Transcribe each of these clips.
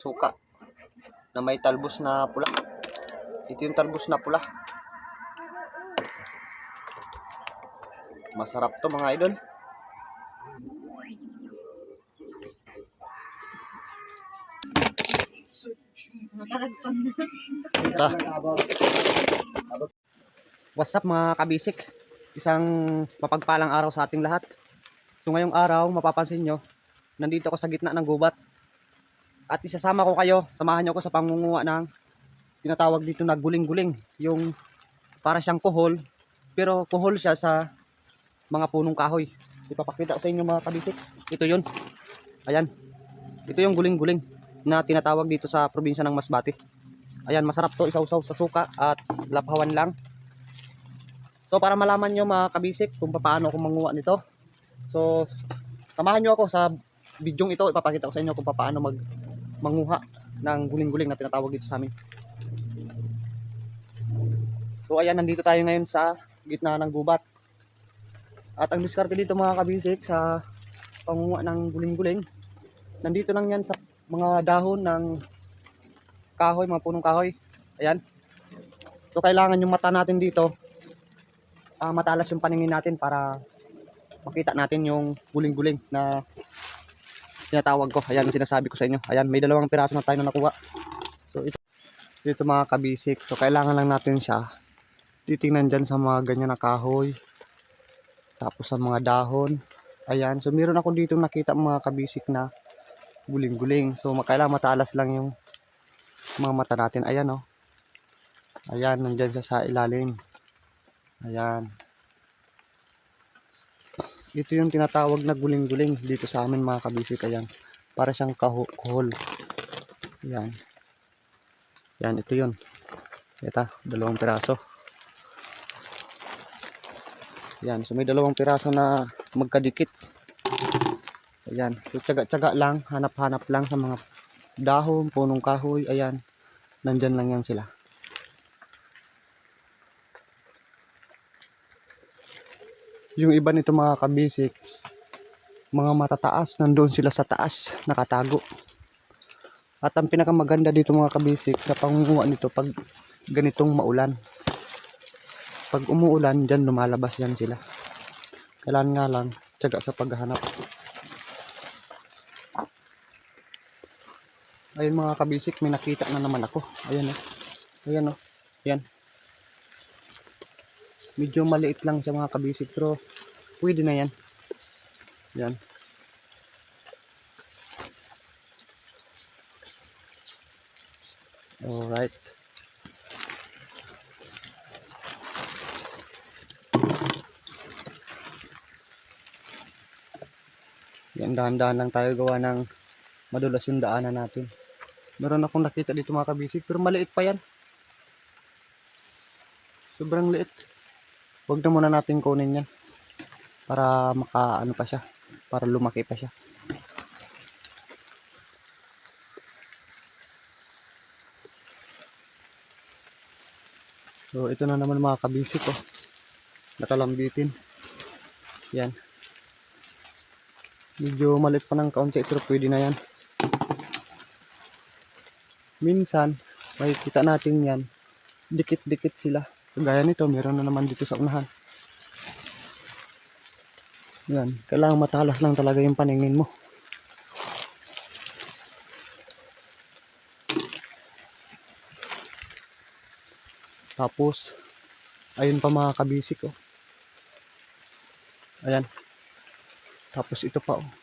suka na may talbos na pula. Ito yung talbos na pula. Masarap to mga idol. Ito. What's up mga kabisik? Isang mapagpalang araw sa ating lahat. So ngayong araw, mapapansin nyo, nandito ako sa gitna ng gubat. At isasama ko kayo, samahan nyo ako sa pangunguha ng tinatawag dito na guling-guling. Yung para siyang kuhol, pero kuhol siya sa mga punong kahoy. Ipapakita ko sa inyo mga kabisik. Ito yun. Ayan. Ito yung guling-guling na tinatawag dito sa probinsya ng Masbate. Ayan, masarap to isaw-saw sa suka at laphawan lang. So para malaman nyo mga kabisik kung paano ako manguha nito. So samahan nyo ako sa bidyong ito. Ipapakita ko sa inyo kung paano mag manguha ng guling-guling na tinatawag dito sa amin. So ayan, nandito tayo ngayon sa gitna ng gubat. At ang diskarte dito mga kabisik sa pangunguha ng guling-guling, nandito lang yan sa mga dahon ng kahoy, mga punong kahoy. Ayan. So kailangan yung mata natin dito ah, matalas yung paningin natin para makita natin yung guling-guling na tinatawag ko. Ayan ang sinasabi ko sa inyo. Ayan, may dalawang piraso na tayo na nakuha. So ito, so, ito mga kabisik. So kailangan lang natin siya titingnan dyan sa mga ganyan na kahoy. Tapos sa mga dahon. Ayan, so meron ako dito nakita mga kabisik na guling-guling. So kailangan matalas lang yung mga mata natin. Ayan oh. Ayan, nandyan siya sa ilalim. Ayan. Ito yung tinatawag na guling-guling dito sa amin mga kabisik. Ayan. Para siyang kaho- kuhol. Ayan. Ayan, ito yun. Ito, dalawang piraso. Ayan, so may dalawang piraso na magkadikit. Ayan, so tsaga-tsaga lang, hanap-hanap lang sa mga dahon, punong kahoy. Ayan, nandyan lang yan sila. Yung iba nito mga kabisik, mga matataas, nandoon sila sa taas, nakatago. At ang pinakamaganda dito mga kabisik sa pangunguha nito pag ganitong maulan. Pag umuulan, dyan lumalabas yan sila. Kailangan nga lang, tiyaga sa paghahanap. Ayun mga kabisik, may nakita na naman ako. Ayan o. Ayan o. Ayan. Medyo maliit lang siya mga kabisik pero pwede na yan. Yan. Alright. Yan, dahan-dahan lang tayo gawa ng madulas yung daanan natin. Meron akong nakita dito mga kabisik pero maliit pa yan. Sobrang liit. Huwag na muna natin kunin yan. Para maka ano pa siya. Para lumaki pa siya. So ito na naman mga kabisik oh. Nakalambitin. Yan. Medyo malit pa ng kaunti pero pwede na yan. Minsan, makikita natin yan. Dikit-dikit sila. Gaya nito, meron na naman dito sa unahan. Yan, kailangan matalas lang talaga yung paningin mo. Tapos, ayun pa mga kabisik oh. Ayan. Tapos ito pa oh.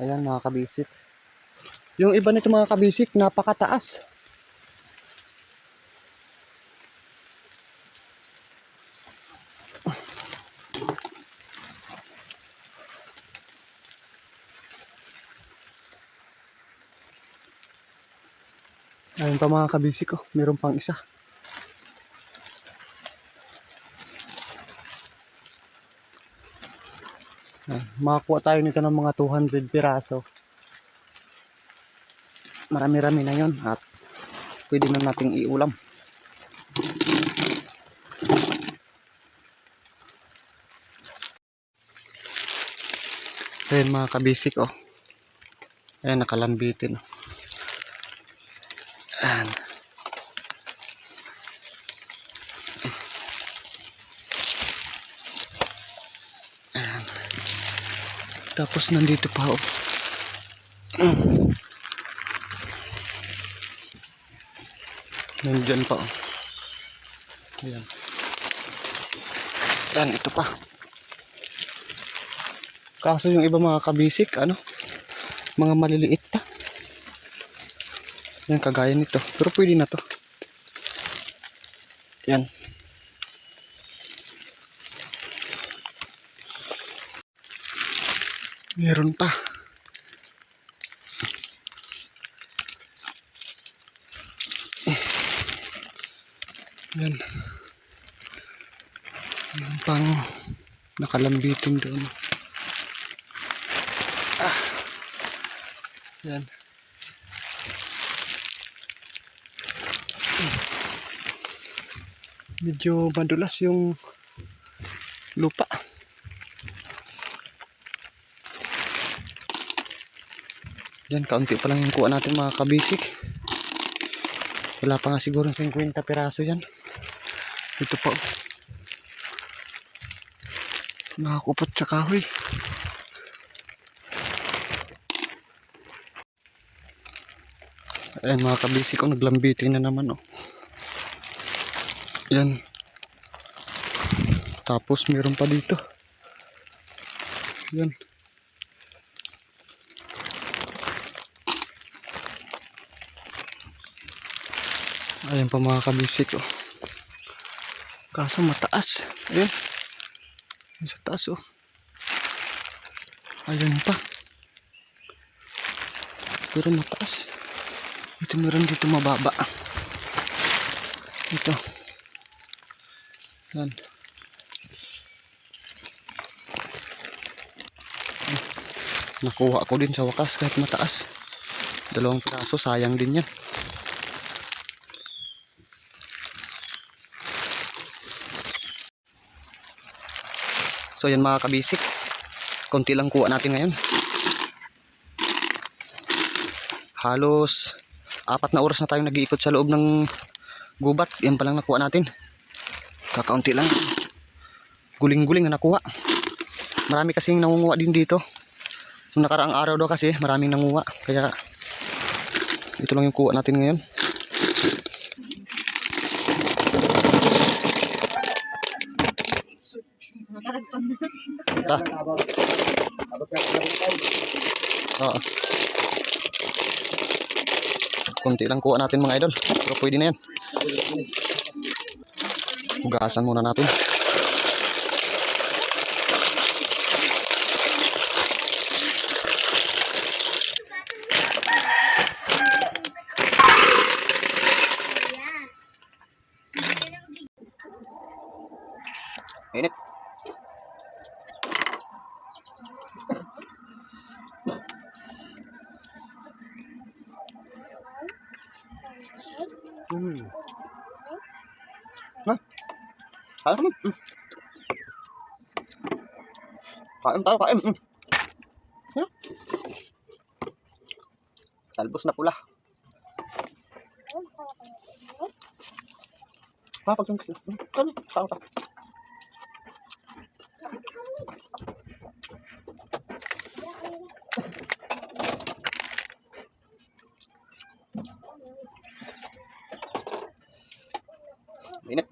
Ayan mga kabisik. Yung iba nito mga kabisik, napakataas. Ayun pa mga kabisik ko, meron pang isa. Ah, makakuha tayo nito ng mga 200 piraso. Marami-rami na yon at pwede na nating iulam. Ayan mga kabisik oh. Ayan nakalambitin. oh. Tapos nandito pa oh. Nandyan pa oh. Ayan. Ayan, ito pa. Kaso yung iba mga kabisik, ano, mga maliliit pa. Yan, kagaya nito. Pero pwede na to. Yan. Meron pa. Yan. Yan pang nakalambitin doon. Yan. Medyo madulas yung lupa. Yan, kaunti pa lang yung kuha natin mga kabisik. Wala pa nga siguro 50 piraso yan. Ito pa. oh. Nakakupot sa kahoy. Ayan mga kabisi ko, naglambitin na naman oh. Yan. Tapos meron pa dito. Yan. Ayan pa mga kabisik oh. Kaso mataas. Ayan. Ayan Sa taas oh. Ayan pa. Pero mataas. Ito meron dito mababa. Ito. Yan. Nakuha ko din sa wakas kahit mataas. Dalawang piraso, sayang din yan. So yan mga kabisik. Konti lang kuha natin ngayon. Halos apat na oras na tayong nag-iikot sa loob ng gubat. Yan pa lang nakuha natin. Kakaunti lang. Guling-guling na nakuha. Marami kasing nangunguha din dito. Nung nakaraang araw daw kasi maraming nanguha. Kaya ito lang yung kuha natin ngayon. Ta. Oo. Kunti lang kuha natin mga idol. Pero pwede na yan. Hugasan muna natin. Hmm. Ha? Kaya ka Mm. Kain tayo, kain. Mm. Talbos na pula. Ha, pag sungkit. Kani, tao ta. Init.